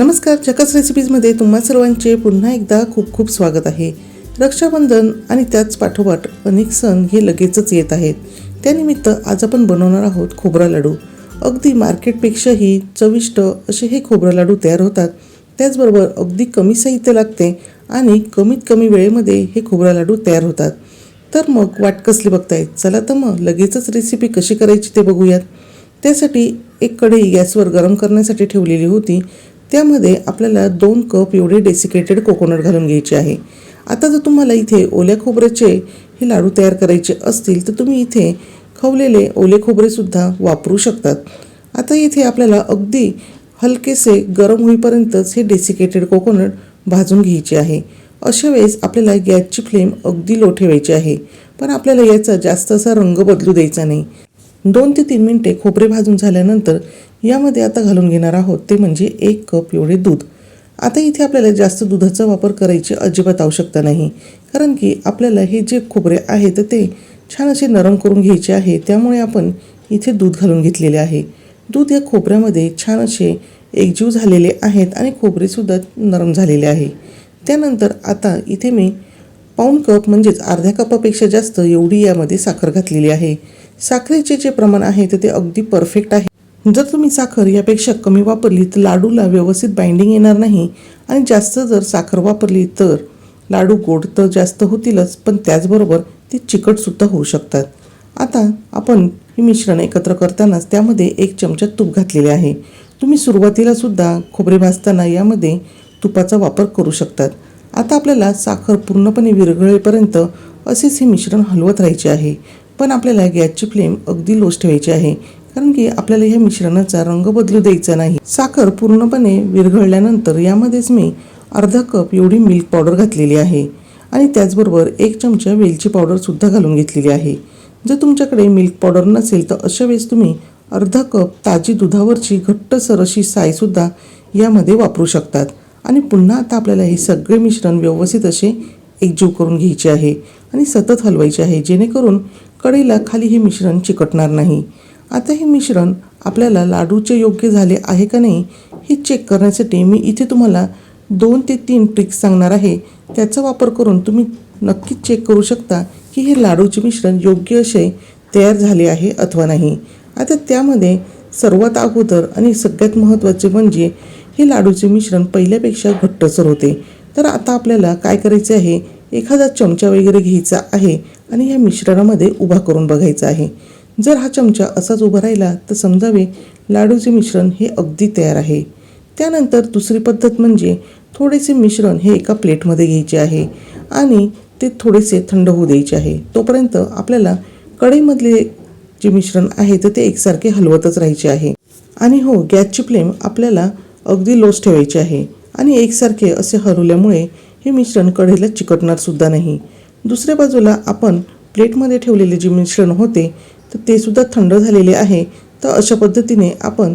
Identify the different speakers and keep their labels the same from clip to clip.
Speaker 1: नमस्कार चकस रेसिपीजमध्ये तुम्हा सर्वांचे पुन्हा एकदा खूप खूप स्वागत आहे. रक्षाबंधन आणि त्याच पाठोपाठ अनेक सण हे लगेचच येत आहेत. त्यानिमित्त आज आपण बनवणार आहोत खोबरा लाडू. अगदी मार्केटपेक्षाही चविष्ट असे हे खोबरा लाडू तयार होतात. त्याचबरोबर अगदी कमी साहित्य लागते आणि कमीत कमी वेळेमध्ये हे खोबरा लाडू तयार होतात. तर मग वाट कसली बघतायत चला तर मग लगेचच रेसिपी कशी करायची ते बघूयात. त्यासाठी एक कढई गॅसवर गरम करण्यासाठी ठेवलेली होती. त्यामध्ये आपल्याला दोन कप एवढे डेसिकेटेड कोकोनट घालून घ्यायचे आहे. आता जर तुम्हाला इथे ओल्या खोबऱ्याचे हे लाडू तयार करायचे असतील तर तुम्ही इथे खवलेले ओले खोबरेसुद्धा वापरू शकतात. आता इथे आपल्याला अगदी हलकेसे गरम होईपर्यंतच हे डेसिकेटेड कोकोनट भाजून घ्यायचे आहे. अशा वेळेस आपल्याला गॅसची फ्लेम अगदी लो ठेवायची आहे पण आपल्याला याचा जास्त असा रंग बदलू द्यायचा नाही. दोन ते तीन मिनटे खोबरे भाजून झाल्यानंतर यामध्ये आता घालून घेणार आहोत ते म्हणजे एक कप एवढे दूध. आता इथे आपल्याला जास्त दुधाचा वापर करायची अजिबात आवश्यकता नाही. कारण की आपल्याला हे जे खोबरे आहे तर ते छान असे नरम करून घ्यायचे आहे. त्यामुळे आपण इथे दूध घालून घेतलेले आहे. दूध या खोबऱ्यामध्ये छान असे एकजीव झालेले आहेत आणि खोबरेसुद्धा नरम झालेले आहे. त्यानंतर आता इथे मी पाऊण कप म्हणजेच अर्ध्या कपापेक्षा जास्त एवढी यामध्ये साखर घातलेली आहे. साखरेचे जे प्रमाण आहे तर ते अगदी परफेक्ट आहे. जर तुम्ही साखर यापेक्षा कमी वापरली तर लाडूला व्यवस्थित बाइंडिंग येणार नाही. आणि जास्त जर साखर वापरली तर लाडू गोड तर जास्त होतीलच पण त्याचबरोबर ते चिकटसुद्धा होऊ शकतात. आता आपण हे मिश्रण एकत्र करतानाच त्यामध्ये एक चमचा तूप घातलेले आहे. तुम्ही सुरुवातीला सुद्धा खोबरे भाजताना यामध्ये तुपाचा वापर करू शकतात. आता आपल्याला साखर पूर्णपणे विरघळेपर्यंत असेच हे मिश्रण हलवत राहायचे आहे. पण आपल्याला गॅसची फ्लेम अगदी लोस ठेवायची आहे. कारण की आपल्याला या मिश्रणाचा रंग बदलू द्यायचा नाही. साखर पूर्णपणे विरघळल्यानंतर यामध्येच मी अर्धा कप एवढी मिल्क पावडर घातलेली आहे आणि त्याचबरोबर एक चमचा वेलची पावडरसुद्धा घालून घेतलेली आहे. जर तुमच्याकडे मिल्क पावडर नसेल तर अशा वेळेस तुम्ही अर्धा कप ताजी दुधावरची घट्टसर अशी सायसुद्धा यामध्ये वापरू शकतात. आणि पुन्हा आता आपल्याला हे सगळे मिश्रण व्यवस्थित असे एकजीव करून घ्यायचे आहे आणि सतत हलवायचे आहे जेणेकरून कढईला खाली हे मिश्रण चिकटणार नाही. आता हे मिश्रण आपल्याला लाडूचे योग्य झाले आहे का नाही हे चेक करण्यासाठी मी इथे तुम्हाला दोन ते तीन ट्रिक्स सांगणार आहे. त्याचा वापर करून तुम्ही नक्कीच चेक करू शकता की हे लाडूचे मिश्रण योग्य असे तयार झाले आहे अथवा नाही. आता त्यामध्ये सर्वात अगोदर आणि सगळ्यात महत्त्वाचे म्हणजे हे लाडूचे मिश्रण पहिल्यापेक्षा घट्टसर होते. तर आता आपल्याला काय करायचे आहे? एखादा चमचा वगैरे घ्यायचा आहे आणि ह्या मिश्रणामध्ये उभा करून बघायचा आहे. जर हा चमचा असाच उभा राहिला तर समजावे लाडूचे मिश्रण हे अगदी तयार आहे. त्यानंतर दुसरी पद्धत म्हणजे थोडेसे मिश्रण हे एका प्लेटमध्ये घ्यायचे आहे आणि ते थोडेसे थंड होऊ द्यायचे आहे. तोपर्यंत आपल्याला कढईमधले जे मिश्रण आहे तर ते एकसारखे हलवतच राहायचे आहे. आणि हो गॅसची फ्लेम आपल्याला अगदी लोच ठेवायची आहे आणि एकसारखे असे हलवल्यामुळे हे मिश्रण कढईला चिकटणार सुद्धा नाही. दुसऱ्या बाजूला आपण प्लेटमध्ये ठेवलेले जे मिश्रण होते तर ते सुद्धा थंड झालेले आहे. तर अशा पद्धतीने आपण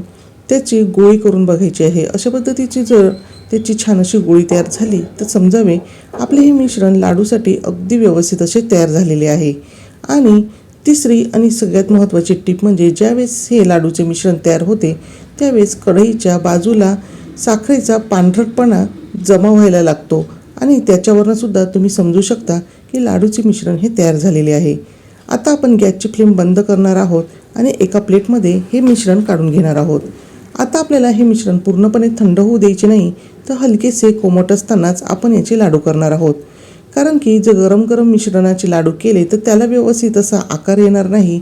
Speaker 1: त्याची गोळी करून बघायची आहे. अशा पद्धतीची जर त्याची छान अशी गोळी तयार झाली तर समजावे आपले हे मिश्रण लाडूसाठी अगदी व्यवस्थित असे तयार झालेले आहे. आणि तिसरी आणि सगळ्यात महत्त्वाची टीप म्हणजे ज्यावेळेस हे लाडूचे मिश्रण तयार होते त्यावेळेस कढईच्या बाजूला साखरेचा पांढरटपणा जमा व्हायला लागतो. आणि त्याच्यावरनं सुद्धा तुम्ही समजू शकता की लाडूचे मिश्रण हे तयार झालेले आहे. आता आपण गॅसची फ्लेम बंद करणार आहोत आणि एका प्लेटमध्ये हे मिश्रण काढून घेणार आहोत. आता आपल्याला हे मिश्रण पूर्णपणे थंड होऊ द्यायचे नाही तर हलकेसे कोमट असतानाच आपण याचे लाडू करणार आहोत. कारण की जर गरम गरम मिश्रणाचे लाडू केले तर त्याला व्यवस्थित असा आकार येणार नाही.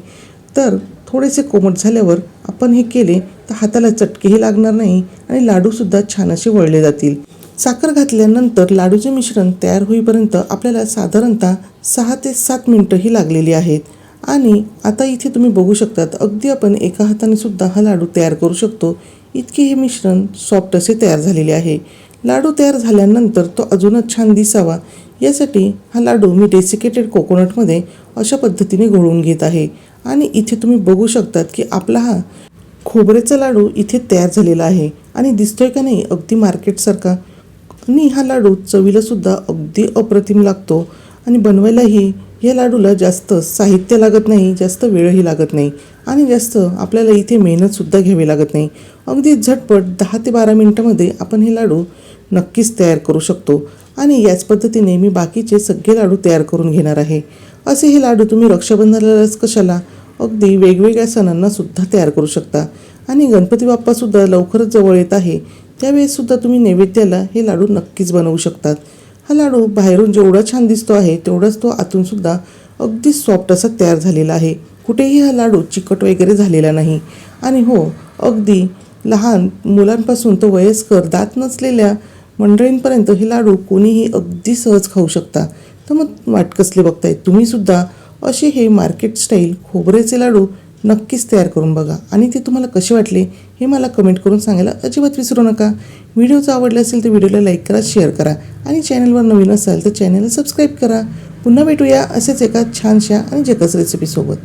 Speaker 1: तर थोडेसे कोमट झाल्यावर आपण हे केले तर हाताला चटकेही लागणार नाही आणि लाडूसुद्धा छान असे वळले जातील. साखर घातल्यानंतर लाडूचे मिश्रण तयार होईपर्यंत आपल्याला साधारणतः सहा ते सात मिनटंही लागलेली आहेत. आणि आता इथे तुम्ही बघू शकतात अगदी आपण एका हाताने सुद्धा हा लाडू तयार करू शकतो. इतके हे मिश्रण सॉफ्ट असे तयार झालेले आहे. लाडू तयार झाल्यानंतर तो अजूनच छान दिसावा. यासाठी हा लाडू मी डेसिकेटेड कोकोनटमध्ये अशा पद्धतीने घोळून घेत आहे. आणि इथे तुम्ही बघू शकतात की आपला हा खोबरेचा लाडू इथे तयार झालेला आहे. आणि दिसतोय का नाही अगदी मार्केटसारखा आणि हा लाडू चवीला सुद्धा अगदी अप्रतिम लागतो. आणि बनवायलाही या लाडूला जास्त साहित्य लागत नाही जास्त वेळही लागत नाही. आणि जास्त आपल्याला इथे मेहनतसुद्धा घ्यावी लागत नाही. अगदी झटपट दहा ते बारा मिनटामध्ये आपण हे लाडू नक्कीच तयार करू शकतो. आणि याच पद्धतीने मी बाकीचे सगळे लाडू तयार करून घेणार आहे. असे हे लाडू तुम्ही रक्षाबंधनालाच कशाला अगदी वेगवेगळ्या सणांनासुद्धा तयार करू शकता. आणि गणपती बाप्पासुद्धा लवकरच जवळ येत आहे. त्यावेळेससुद्धा तुम्ही नैवेद्याला हे लाडू नक्कीच बनवू शकतात. हा लाडू बाहेरून जेवढा छान दिसतो आहे तेवढाच तो आतूनसुद्धा अगदी सॉफ्ट असा तयार झालेला आहे. कुठेही हा लाडू चिकट वगैरे झालेला नाही. आणि हो अगदी लहान मुलांपासून तो वयस्कर दात नसलेल्या मंडळींपर्यंत हे लाडू कोणीही अगदी सहज खाऊ शकता. तर मग वाटकसले बघताय? तुम्हीसुद्धा असे हे मार्केट स्टाईल खोबऱ्याचे लाडू नक्कीच तयार करून बघा. आणि ते तुम्हाला कसे वाटले हे मला कमेंट करून सांगायला अजिबात विसरू नका. व्हिडिओ जर आवडला असेल तर व्हिडिओला लाईक करा शेअर करा. आणि चॅनलवर नवीन असाल तर चॅनलला सबस्क्राईब करा. पुन्हा भेटूया असेच एका छानशा आणि जगस रेसिपीसोबत